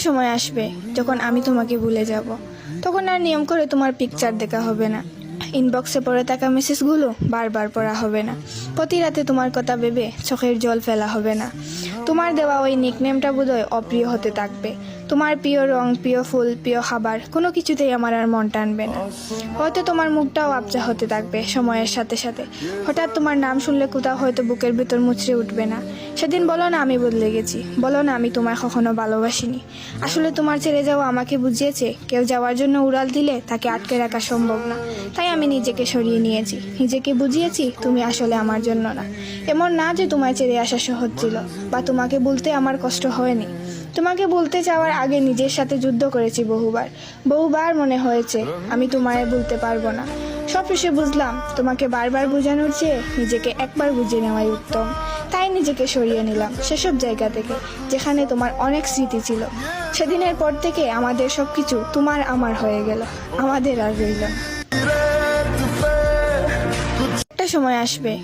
সময় আসবে, যখন আমি তোমাকে ভুলে যাব। তখন আর নিয়ম করে তোমার পিকচার দেখা হবে না। ইনবক্সে পড়ে থাকা মেসেজগুলো বারবার পড়া হবে না। প্রতি রাতে তোমার কথা ভেবে চোখের জল ফেলা হবে না। তোমার দেওয়া ওই নিকনেমটা বোধহয় অপ্রিয় হতে থাকবে। তোমার প্রিয় রং, প্রিয় ফুল, প্রিয় খাবার, কোনো কিছুতেই আমার আর মন টানবে না। হয়তো তোমার মুখটাও আবজা হতে থাকবে সময়ের সাথে সাথে। হঠাৎ তোমার নাম শুনলে কোথাও হয়তো বুকের ভিতর মুচড়ে উঠবে না। সেদিন বলো না আমি বদলে গেছি। বলো না আমি তোমায় কখনো ভালোবাসিনি। আসলে তোমার ছেড়ে যাওয়া আমাকে বুঝিয়েছে, কেউ যাওয়ার জন্য উড়াল দিলে তাকে আটকে রাখা সম্ভব না। তাই আমি নিজেকে সরিয়ে নিয়েছি। নিজেকে বুঝিয়েছি, তুমি আসলে আমার জন্য না। এমন না যে তোমায় ছেড়ে আসা সহজ ছিল, বা তোমাকে বলতে আমার কষ্ট হয়নি। তোমাকে বলতে চাওয়ার আগে নিজের সাথে যুদ্ধ করেছি বহুবার। বহুবার মনে হয়েছে, আমি তোমায় বলতে পারব না। সব শেষে বুঝলাম, তোমাকে বারবার বোঝানোর চেয়ে নিজেকে একবার বুঝিয়ে নেওয়াই উত্তম। তাই নিজেকে সরিয়ে নিলাম সেসব জায়গা থেকে, যেখানে তোমার অনেক স্মৃতি ছিল। সেদিনের পর থেকে আমাদের সব কিছু তোমার আমার হয়ে গেল, আমাদের আর রইল একটা সময় আসবে